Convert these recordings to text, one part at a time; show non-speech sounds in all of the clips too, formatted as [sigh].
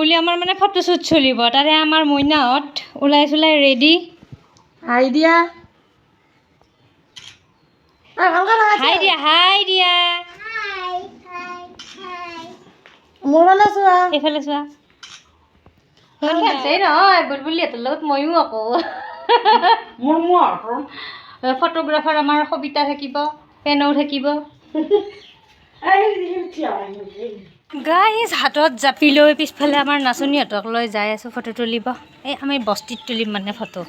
বুলি আমাৰ মানে ফটোশ্বুট চলিব। তাৰে আমাৰ মইনাহঁত ওলাই চোলাই ৰেডি হাই দিয়া। হাই দিয়া হাই দিয়া। চোৱা। এইফালে চোৱা। নহয় বুলবুলিহঁতৰ লগত ময়ো আকৌ। ফটোগ্ৰাফাৰ আমাৰ সবিতা থাকিব পেনও থাকিব। গাইজ হাতত জাপি লৈ পিছফালে আমাৰ নাচনীহঁতক লৈ যাই আছোঁ ফটো তুলিব। এই আমি বস্তিত তুলিম মানে ফটো।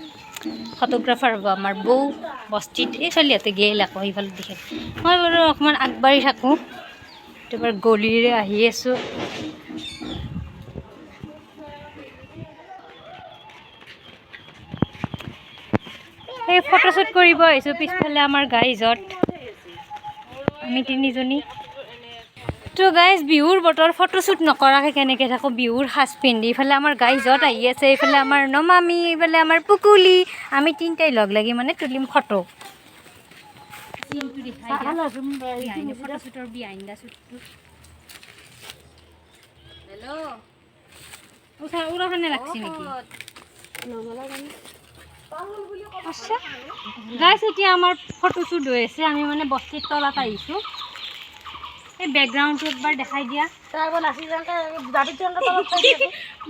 ফটোগ্ৰাফাৰ হ'ব আমাৰ বৌ বস্তিত। এই ছোৱালীহঁতে গেল আকৌ সিফালে দিশে মই বাৰু অকণমান আগবাঢ়ি থাকোঁ। এবাৰ গলিৰে আহি আছোঁ। এই ফটোশ্বুট কৰিব আহিছোঁ পিছফালে আমাৰ গাইজত আমি তিনিজনী। তো গাইজ বিহুৰ বতৰ ফটোশ্বুট নকৰাকৈ কেনেকৈ থাকোঁ, বিহুৰ সাজ পিন্ধি ইফালে আমাৰ গাইজত আহি আছে এইফালে আমাৰ নমামি এইফালে আমাৰ পুকুলি, আমি তিনিটাই লগ লাগি মানে তুলিম ফটো নেকি? গাইছ এতিয়া আমাৰ ফটোশ্বুট হৈ আছে, আমি মানে বস্তিৰ তলত আহিছোঁ। এই বেকগ্ৰাউণ্ডটো একবাৰ দেখাই দিয়া।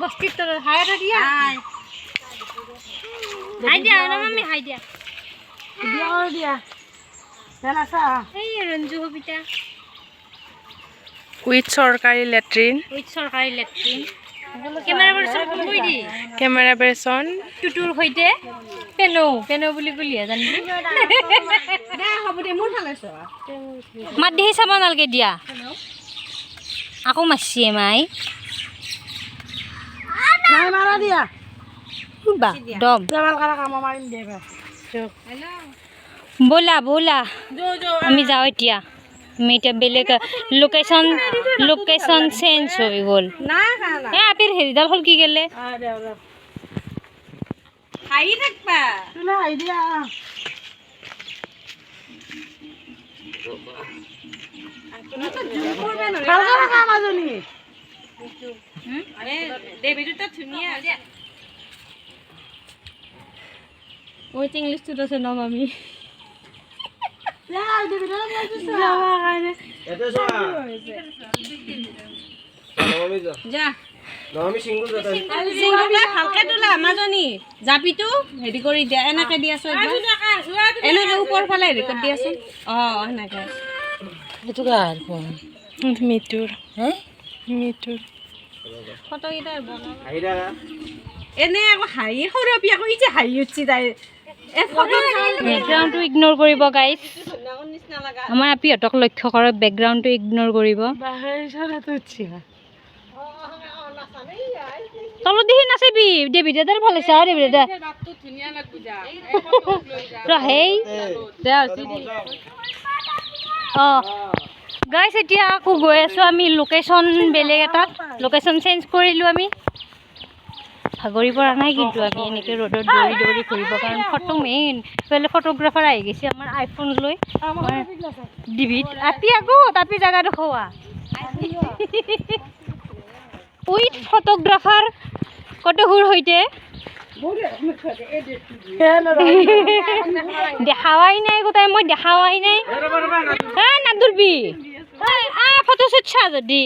বস্তিৰ তলত হাই এটা দিয়া। হাই দিয়া হাই দিয়া। দিয়া এই ৰঞ্জু সবিতা উইথ চৰকাৰী লেট্ৰিন উইথ চৰকাৰী লেট্ৰিন কেমেৰা পাৰ্চন কোন কৈ দি? কেমেৰা পাৰ্চন টুটুৰ সৈতে পেনৌ পেনৌ বুলি কলিহে জানিবি মাত দিহি চাব নালাগে দিয়া। আকৌ মাৰছি মাই। ব'লা ব'লা। আমি যাওঁ এতিয়া। এতিয়া বেলেগ লোকেশ্যন লোকেশ্যন চেঞ্জ হৈ গ'ল এ আপিৰ হেৰিডাল হ'ল কি গেলে। হাঁহি থাকবা তুমি হাঁহি দিয়া। থাকা মাজনী। উইথ নম আমি। তোলা জাপিটো হেৰি কৰি দিয়া এনেকে দি আছো এনেকে ওপৰ ফালে হেৰি কৰি দিয়াচোন অ সেনেকে। সেইটো কাৰ মিতুৰ। মিতুৰ। ফটোকেইটা এনে আকৌ হাঁহি সৰু আকৌ ই যে হাঁহি উঠছি তাই বেকগ্ৰাউণ্ডটো ইগন'ৰ কৰিব গাইজ আমাৰ আপিহঁতক লক্ষ্য কৰক বেকগ্ৰাউণ্ডটো ইগন'ৰ কৰিব। তলত দেখি নাচিবি দেৱী দাদাৰ ভালো হৈছে আৰু দেৱী দাদা। হেই। অঁ গাইছ এতিয়া আকৌ গৈ আছোঁ আমি লোকেশ্যন বেলেগ এটাত। লোকেশ্যন চেঞ্জ কৰিলোঁ আমি। ভাগৰি পৰা নাই কিন্তু আমি এনেকৈ ৰ'দত দৌৰি দৌৰি ঘূৰিব কাৰণ ফটো মেইন ইফালে ফটোগ্ৰাফাৰ আহি গৈছে আমাৰ আইফোন লৈ। ডিভিত। আপি আকৌ তাপি জাগা দেখুওৱা। উইথ ফটোগ্ৰাফাৰ কটহুৰ সৈতে? দেখাৱাই নাই গোটাই মই দেখাৱাই নাই। নাদুৰবি। আ ফটোশ্বুট চা যদি।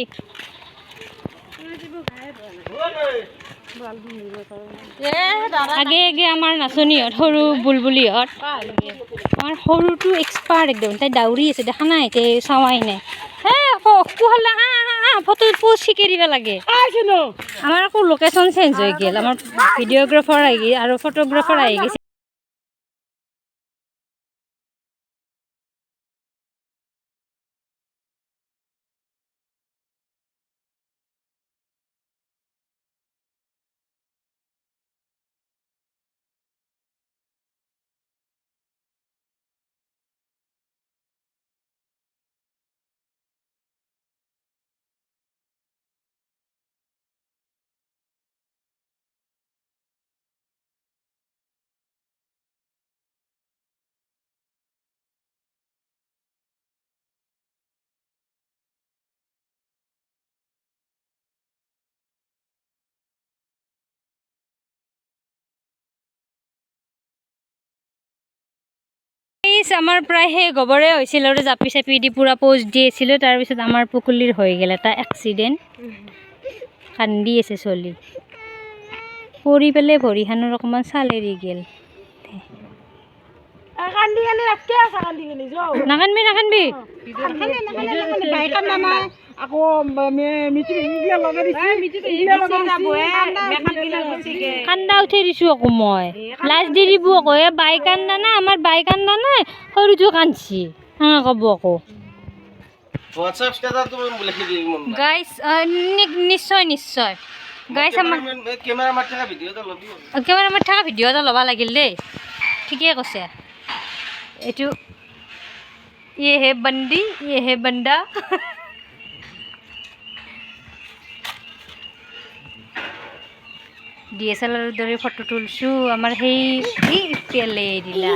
আগে আগে আমাৰ নাচনীহঁত সৰু বুলবুলিহঁত। আমাৰ সৰুটো এক্সপাৰ্ট একদম তাই দাউৰি আছে দেখা নাই? তাই চাৱাই নাই। হে কুহলা ফটো পোষ্ট শিকাই দিব লাগে। আমাৰ আকৌ লোকেশ্যন চেঞ্জ হৈ গ'ল আমাৰ ভিডিঅ'গ্ৰাফাৰ আহি আৰু ফটোগ্ৰাফাৰ আহি গৈছে। গাইছ আমাৰ প্ৰায় সেই গোবৰে হৈছিল আৰু জাপি চাপি দি পূৰা প'ষ্ট দি আছিলোঁ তাৰপিছত আমাৰ পুকুলিৰ হৈ গ'ল এটা এক্সিডেণ্ট কান্দি আছে চলি পৰি পেলাই ভৰিখনৰ অকণমান চাল এৰি গ'ল। নাকানবি নাকানবি কান্দা উঠাই দিছোঁ। আকৌ মই। লাজ দি দিব আকৌ। এ বাই কান্দা নাই আমাৰ বাই কান্দা নাই সৰুটো কান্দছি সেনেকৈ ক'ব আকৌ। গাইছ নিশ্চয় নিশ্চয়। গাইছ আমাৰ কেমেৰা মাৰি থকা ভিডিঅ' এটা ল'বি। একেবাৰে মই থকা ভিডিঅ' এটা ল'ব লাগিল দেই। ঠিকেই কৈছে। এইটো ইয়ে হে বন্দি ইয়ে হে বন্দা। [laughs] ডি এছ এল আৰৰ দৰে ফটো তুলিছোঁ আমাৰ সেই এই দিলা?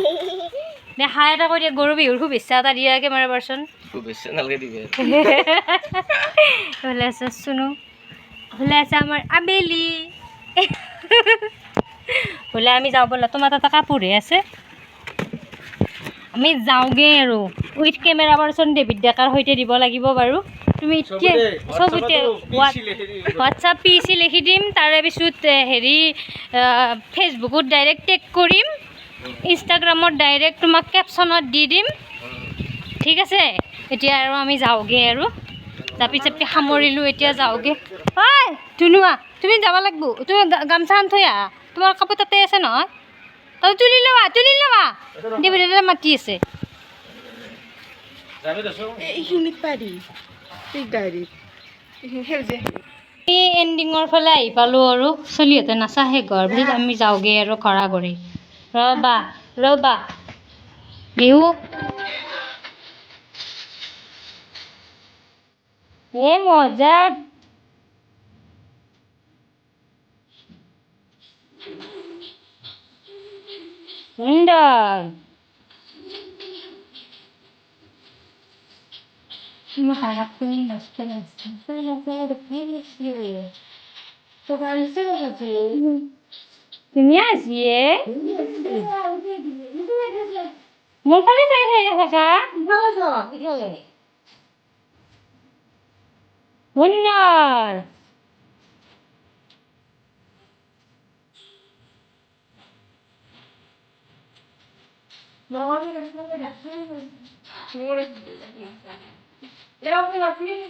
নে হাই এটা কৰি দিয়া গৰু বিহুৰ শুভেচ্ছা এটা দিয়া কেমেৰা পাৰ্চন শুভেচ্ছা নালাগে দিবি ভালে [laughs] আছে চুনু ভালে আছে আমাৰ আবেলি। [laughs] হ'লে আমি যাওঁ ব'লা তোমাৰ তাতে কাপোৰহে আছে। আমি যাওঁগৈ আৰু। উইথ কেমেৰা পাৰ্চন ডেভিড ডেকাৰ সৈতে দিব লাগিব বাৰু। তুমি এতিয়া চবতে হোৱাটছআপ পি চি লিখি দিম তাৰে পিছত হেৰি ফেচবুকত ডাইৰেক্ট টেগ কৰিম ইনষ্টাগ্ৰামত ডাইৰেক্ট তোমাক কেপশ্যনত দি দিম। ঠিক আছে? এতিয়া আৰু আমি যাওঁগৈ আৰু। জাপি চাপি সামৰিলোঁ এতিয়া যাওঁগৈ। হয় ধুনুৱা তুমি যাব লাগিব। তুমি গামছা খান থৈ আহা। তোমাৰ কাপোৰ তাতে আছে নহয়? তাতে তুলি ল'বা তুলি ল'বা দেৱী দাদা মাতি আছে? এই এণ্ডিঙৰ ফালে আহি পালোঁ আৰু চলিহঁতে নাচা শেষ হোৱাৰ পিছত আমি যাওঁগৈ আৰু ঘৰা ঘৰি ৰ'বা ৰ'বা। বিহু। এ মজা। সুন্দর। তুমি আসিয়ে। মুখালি তাই খাই রাখা সুন্দর। 我这个这个这个，我嘞，这个这个。